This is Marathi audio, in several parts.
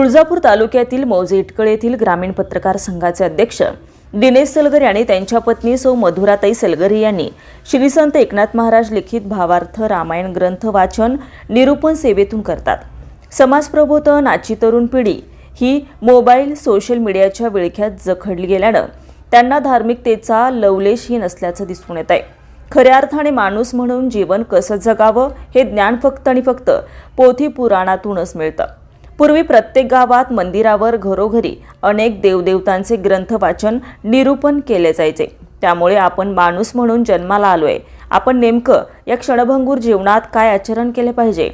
तुळजापूर तालुक्यातील मौजे इटकळ येथील ग्रामीण पत्रकार संघाचे अध्यक्ष दिनेश सलगर यांनी त्यांच्या पत्नी सौ मधुराताई सलगरी यांनी श्री संत एकनाथ महाराज लिखित भावार्थ रामायण ग्रंथ वाचन निरूपण सेवेतून करतात. समाज प्रबोधन आजची तरुण पिढी ही मोबाईल सोशल मीडियाच्या विळख्यात जखडली गेल्यानं त्यांना धार्मिकतेचा लवलेशही नसल्याचं दिसून येत आहे. खऱ्या अर्थाने माणूस म्हणून जीवन कसं जगावं हे ज्ञान फक्त आणि फक्त पोथी पुराणातूनच मिळतं. पूर्वी प्रत्येक गावात मंदिरावर घरोघरी अनेक देवदेवतांचे ग्रंथ वाचन निरूपण केले जायचे. त्यामुळे आपण माणूस म्हणून जन्माला आलोय. आपण नेमकं या क्षणभंगूर जीवनात काय आचरण केले पाहिजे?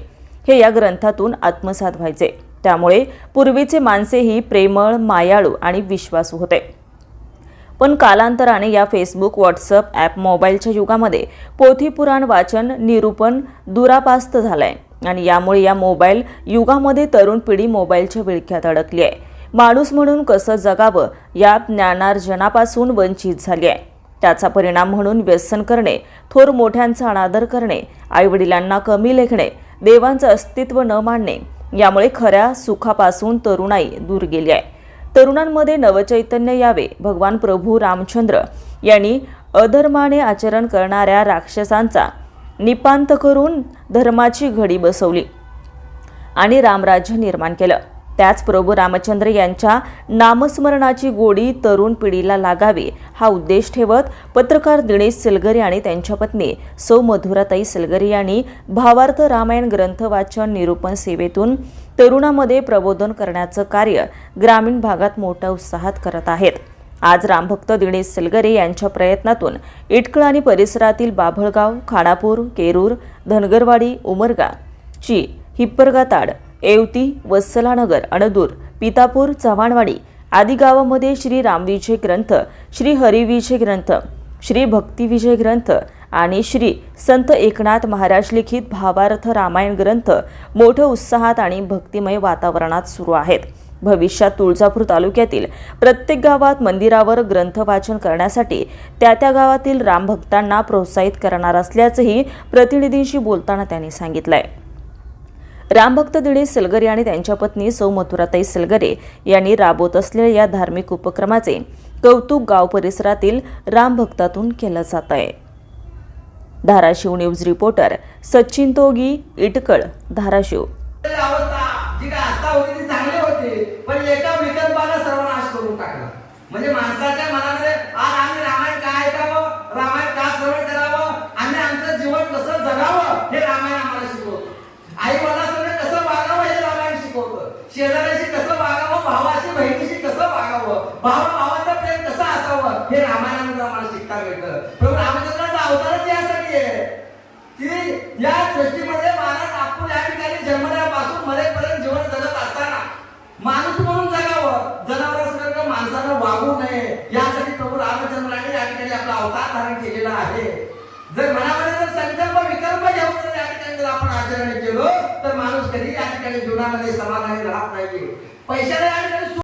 हे या ग्रंथातून आत्मसात व्हायचे. त्यामुळे पूर्वीचे माणसेही प्रेमळ मायाळू आणि विश्वासू होते. पण कालांतराने या फेसबुक व्हॉट्सअप ॲप मोबाईलच्या युगामध्ये पोथी पुराण वाचन निरूपण दुरापास्त झालंय. आणि यामुळे या मोबाईल युगामध्ये तरुण पिढी मोबाईलच्या विळख्यात अडकली आहे. माणूस म्हणून कसं जगावं या ज्ञानार्जनापासून वंचित झाली आहे. त्याचा परिणाम म्हणून व्यसन करणे थोर मोठ्यांचा अनादर करणे आईवडिलांना कमी लेखणे देवांचं अस्तित्व न मानणे यामुळे खऱ्या सुखापासून तरुणाई दूर गेली आहे. तरुणांमध्ये नवचैतन्य यावे. भगवान प्रभू रामचंद्र यांनी अधर्माने आचरण करणाऱ्या राक्षसांचा निपांत करून धर्माची घडी बसवली आणि रामराज्य निर्माण केलं. त्याच प्रभू रामचंद्र यांच्या नामस्मरणाची गोडी तरुण पिढीला लागावी हा उद्देश ठेवत पत्रकार दिनेश सिलगरी आणि त्यांच्या पत्नी सौ मधुराताई सलगरे यांनी भावार्थ रामायण ग्रंथ वाचन निरूपण सेवेतून तरुणामध्ये प्रबोधन करण्याचं कार्य ग्रामीण भागात मोठ्या उत्साहात करत आहेत. आज रामभक्त दिनेश सलगरे यांच्या प्रयत्नातून इटकळ आणि परिसरातील बाभळगाव खानापूर केरूर धनगरवाडी उमरगा ची हिप्परगाताड येवती वत्सलानगर अणदूर पितापूर चव्हाणवाडी आदी गावामध्ये श्री रामविजय ग्रंथ श्री हरिविजय ग्रंथ श्री भक्तिविजय ग्रंथ आणि श्री संत एकनाथ महाराज लिखित भावार्थ रामायण ग्रंथ मोठ्या उत्साहात आणि भक्तिमय वातावरणात सुरू आहेत. भविष्यात तुळजापूर तालुक्यातील प्रत्येक गावात मंदिरावर ग्रंथ वाचन करण्यासाठी त्या त्या गावातील रामभक्तांना प्रोत्साहित करणार असल्याचंही प्रतिनिधींशी बोलताना त्यांनी सांगितलंय. रामभक्त दिनेश सलगरे आणि त्यांच्या पत्नी सौ मथुराताई सलगरे यांनी राबवत असलेल्या या धार्मिक उपक्रमाचे कौतुक गाव परिसरातील रामभक्तातून केलं जात आहे. Dharashiv news reporter Sachin Togi Itkal Dharashiv. म्हणजे माणसाच्या मनामध्ये आज आम्ही रामायण काय ऐकावं? रामायण का श्रवण करावं? आम्ही आमचं जीवन कसं जगावं? हे रामायण आम्हाला शिकवतं. आई वडिलांसंग कसं वागावं हे रामायण शिकवतं. शेजाऱ्याशी कसं वागावं? भावाशी बहिणीशी कसं वागावं? भाव आनंद आम्हाला शिकता मिळतं प्रभू रामचंद्राचा अवतारच यासाठी आहे. की या सृष्टीमध्ये मानस आपण या ठिकाणी जन्मल्यापासून मरेपर्यंत जीवन जगत असताना माणूस म्हणून जगावं. जनावरांसारखं माणसानं वागू नये. यासाठी प्रभू रामचंद्राने या ठिकाणी आपला अवतार धारण केलेला आहे. जर मनामध्ये जर संकल्प विकल्प घेऊन जर या ठिकाणी जर आपण आचरण केलो तर माणूस कधी या ठिकाणी जीवनामध्ये समाधानी राहत नाही. पैशाला या ठिकाणी